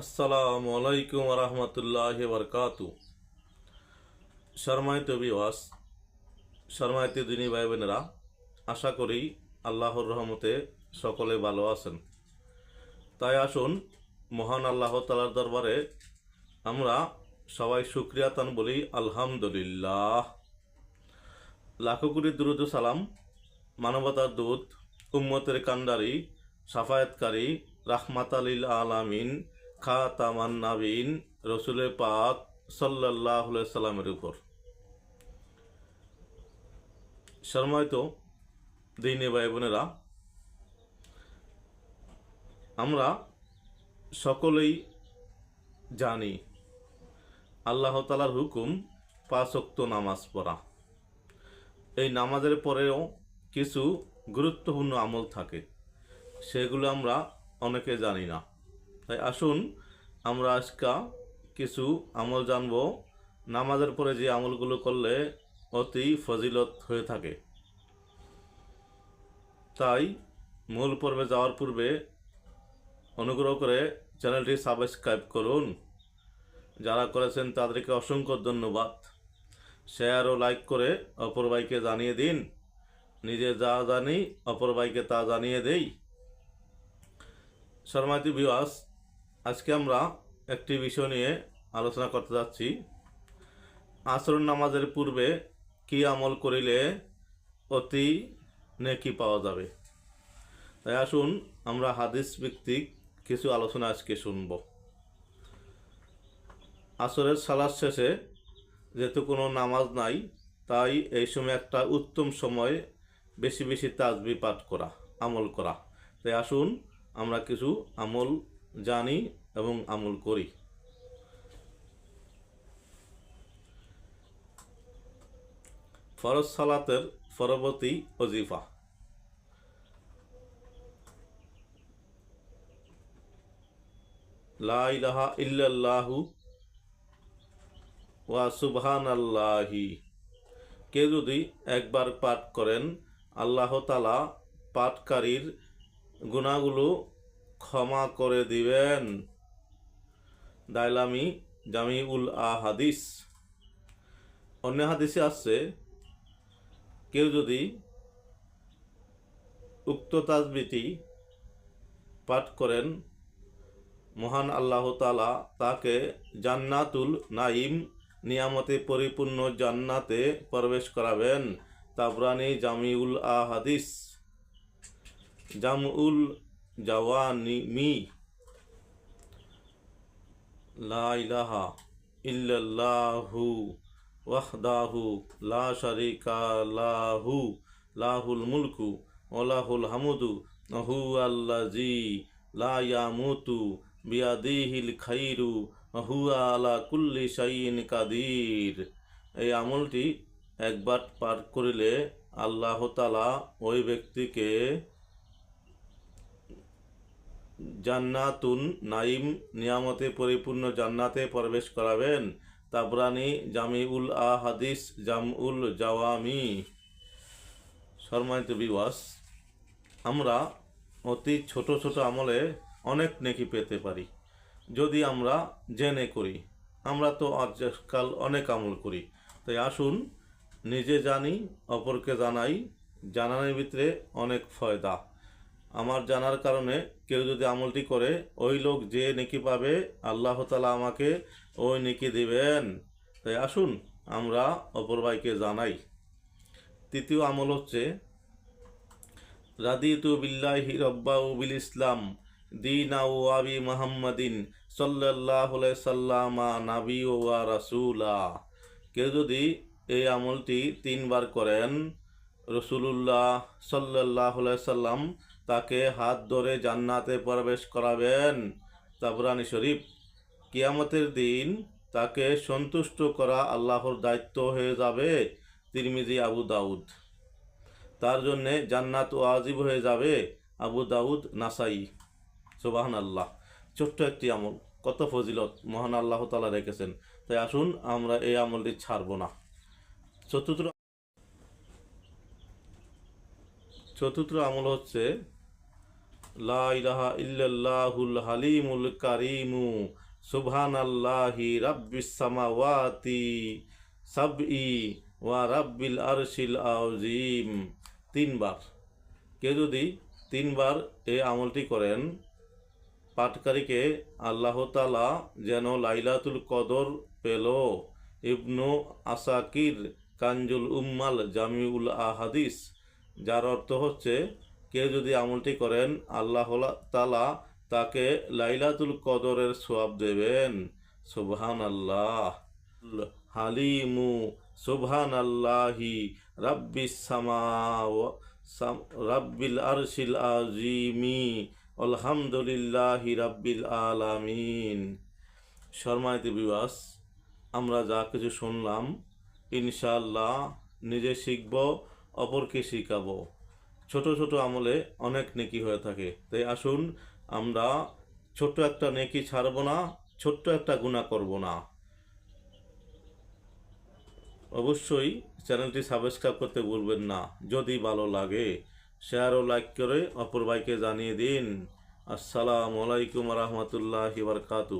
আসসালামু আলাইকুম রহমতুল্লাহ বরকাতু শর্মায়িত বিওয়াস শর্মায়িত দিনী ভাই বোনেরা আশা করি আল্লাহর রহমতে সকলে ভালো আছেন। তাই আসুন, মহান আল্লাহ তালার দরবারে আমরা সবাই শুক্রিয়া তান বলি, আলহামদুলিল্লাহ। লাখো কোটি দুরুদ সালাম, মানবতার দূত, উম্মতের কান্ডারি সাফায়াতকারী রাহমাত আলিল আলামিন খাতামান নাবিন রসুলে পাক সাল্লাহ সাল্লামের উপর। শর্মায়িত দিনে ভাই বোনেরা, আমরা সকলেই জানি আল্লাহ তালার হুকুম পাঁচক্ত নামাজ পড়া। এই নামাজের পরেও কিছু গুরুত্বপূর্ণ আমল থাকে, সেগুলো আমরা অনেকে জানি না। তাই আসুন, আমরা আজকা কিছু আমল জানব। নামাজের পরে যে আমলগুলো করলে অতি ফজিলত হয়ে থাকে। তাই মূল পর্বে যাওয়ার পূর্বে অনুগ্রহ করে চ্যানেলটি সাবস্ক্রাইব করুন। যারা করেছেন তাদেরকে অসংখ্য ধন্যবাদ। শেয়ার ও লাইক করে অপর ভাইকে জানিয়ে দিন। নিজে যা জানি অপর ভাইকে তা জানিয়ে দেই। শর্মাতি বিওয়াস আজকে আমরা একটি বিষয় নিয়ে আলোচনা করতে যাচ্ছি। আসর নামাজের পূর্বে কি আমল করিলে অতি নেকি পাওয়া যাবে? তাই আসুন আমরা হাদিস ভিত্তিক কিছু আলোচনা আজকে শুনব। আসরের সালাদ শেষে যেহেতু কোনো নামাজ নাই, তাই এই সময় একটা উত্তম সময় বেশি বেশি তাজবি পাঠ করা, আমল করা। তাই আসুন আমরা কিছু আমল জানি এবং আমল করি। ফরজ সালাতের পরবর্তী অজিফা লা ইলাহা ইল্লাল্লাহু ওয়া সুবহান আল্লাহি কেউ যদি একবার পাঠ করেন, আল্লাহ তালা পাঠকারীর গুণাগুলো ক্ষমা করে দিবেন। দাইলামি জামিউল আ হাদিস অন্য হাদিসে আসছে কেউ যদি উক্ত তাজবিটি পাঠ করেন, মহান আল্লাহ তালা তাকে জান্নাতুল নাইম নিয়ামতে পরিপূর্ণ জান্নাতে প্রবেশ করাবেন। তাবরানি জামিউল আহাদিস। হাদিস জামউল জাওয়ানি মি। লা ইলাহা ইল্লাল্লাহু ওয়াহদাহু লা শারিকা লাহু, লাহুল মুলকু ওলাহুল হামুদু হু আল্লাজি লা ইয়ামুতু বিয়াদিহিল খাইরু হুয়া আলা কুল্লি শাইন কাদির। এই আমলটি একবার পাঠ করিলে আল্লাহ তালা ওই ব্যক্তিকে জান্নাতুন নাইম নিয়ামতে পরিপূর্ণ জান্নাতে প্রবেশ করাবেন। তাবরানি জামিউল আ হাদিস জামউল জাওয়ামি। সম্মানিত বিবাস আমরা অতি ছোট ছোট আমলে অনেক নেকি পেতে পারি। যদি আমরা জেনে করি, আমরা তো আজকাল অনেক আমল করি। তাই আসুন, নিজে জানি, অপরকে জানাই, জানানোর ভিতরে অনেক ফয়দা। আমার জানার কারণে কেউ যদি আমলটি করে, ওই লোক যে নেকি পাবে, আল্লাহ তালা আমাকে ওই নেকি দিবেন। তাই আসুন, আমরা অপর ভাইকে জানাই। তৃতীয় আমল হচ্ছে, রাদিতু বিল্লাহি রব্বা বিল ইসলাম, দিনা ও আবি মোহাম্মদিন সাল্লাহ সাল্লামা, নাবি ওয়া রাসুলা। কেউ যদি এই আমলটি তিনবার করেন, রসুলুল্লাহ সাল্লাহ সাল্লাম তাকে হাত ধরে জান্নাতে প্রবেশ করাবেন তাবরানি শরীফ। কিয়ামতের দিন তাকে সন্তুষ্ট করা আল্লাহর দায়িত্ব হয়ে যাবে তিরমিজি আবু দাউদ। তার জন্যে জান্নাত ও ওয়াজিব হয়ে যাবে আবু দাউদ নাসাই। সুবাহান আল্লাহ ছোট্ট একটি আমল, কত ফজিলত, মহান আল্লাহ তালা রেখেছেন। তাই আসুন আমরা এই আমলটি ছাড়ব না। চতুর্থ চতুর্থ আমল হচ্ছে হালিমুল কারিমু সামাওয়াতি তিনবার। কেউ যদি তিনবার এই আমলটি করেন পাটকারীকে আল্লাহ তালা যেন লাইলাতুল কদর পেল। ইবনু আসাকির কাঞ্জুল উম্মাল জামিউল আহাদিস, যার অর্থ হচ্ছে কেউ যদি আমলটি করেন, আল্লাহ তালা তাকে লাইলাতুল কদরের সোয়াব দেবেন। সুবহান আল্লাহ হালিমু সুবহান আল্লাহি রাব্বিস সামাও রাব্বিল আরশিল আজিমি আলহামদুলিল্লাহি রাব্বিল আলামিন। শর্মায়িত বিবাস আমরা যা কিছু শুনলাম ইনশাল্লাহ নিজে শিখব, অপরকে শিখাবো। ছোট ছোট আমলে অনেক নেকি হয়ে থাকে। তাই আসুন, আমরা ছোট্ট একটা নেকি ছাড়ব না, ছোট্ট একটা গুণা করব না। অবশ্যই চ্যানেলটি সাবস্ক্রাইব করতে ভুলবেন না। যদি ভালো লাগে শেয়ার ও লাইক করে অপর ভাইকে জানিয়ে দিন। আসসালামু আলাইকুম রহমতুল্লাহ বারকাতু